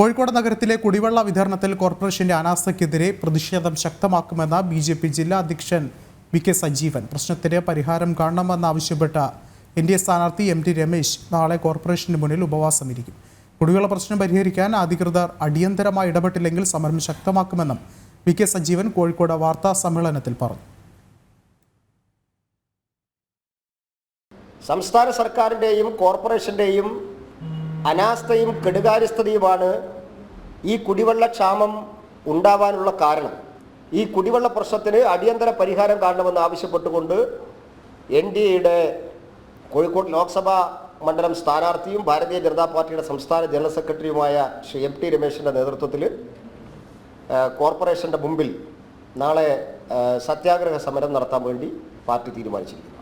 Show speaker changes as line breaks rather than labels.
കോഴിക്കോട് നഗരത്തിലെ കുടിവെള്ള വിതരണത്തിൽ കോർപ്പറേഷന്റെ അനാസ്ഥയ്ക്കെതിരെ പ്രതിഷേധം ശക്തമാക്കുമെന്ന ബി ജെ പി ജില്ലാ അധ്യക്ഷൻ വി കെ സജീവൻ. പ്രശ്നത്തിന് പരിഹാരം കാണണമെന്നാവശ്യപ്പെട്ട എൻ ഡി എ സ്ഥാനാർത്ഥി എം ടി രമേശ് നാളെ കോർപ്പറേഷന് മുന്നിൽ ഉപവാസം ഇരിക്കും. കുടിവെള്ള പ്രശ്നം പരിഹരിക്കാൻ അധികൃതർ അടിയന്തരമായി ഇടപെട്ടില്ലെങ്കിൽ സമരം ശക്തമാക്കുമെന്നും വി കെ സജീവൻ കോഴിക്കോട് വാർത്താ സമ്മേളനത്തിൽ പറഞ്ഞു.
സംസ്ഥാന സർക്കാരിന്റെയും കോർപ്പറേഷന്റെയും അനാസ്ഥയും കെടുകാര്യസ്ഥതയുമാണ് ഈ കുടിവെള്ള ക്ഷാമം ഉണ്ടാവാനുള്ള കാരണം. ഈ കുടിവെള്ള പ്രശ്നത്തിന് അടിയന്തര പരിഹാരം കാണണമെന്ന് ആവശ്യപ്പെട്ടുകൊണ്ട് എൻ ഡി എയുടെ കോഴിക്കോട് ലോക്സഭാ മണ്ഡലം സ്ഥാനാർത്ഥിയും ഭാരതീയ ജനതാ പാർട്ടിയുടെ സംസ്ഥാന ജനറൽ സെക്രട്ടറിയുമായ ശ്രീ എം ടി രമേശിന്റെ നേതൃത്വത്തിൽ കോർപ്പറേഷന്റെ മുമ്പിൽ നാളെ സത്യാഗ്രഹ സമരം നടത്താൻ വേണ്ടി പാർട്ടി തീരുമാനിച്ചിരിക്കുന്നു.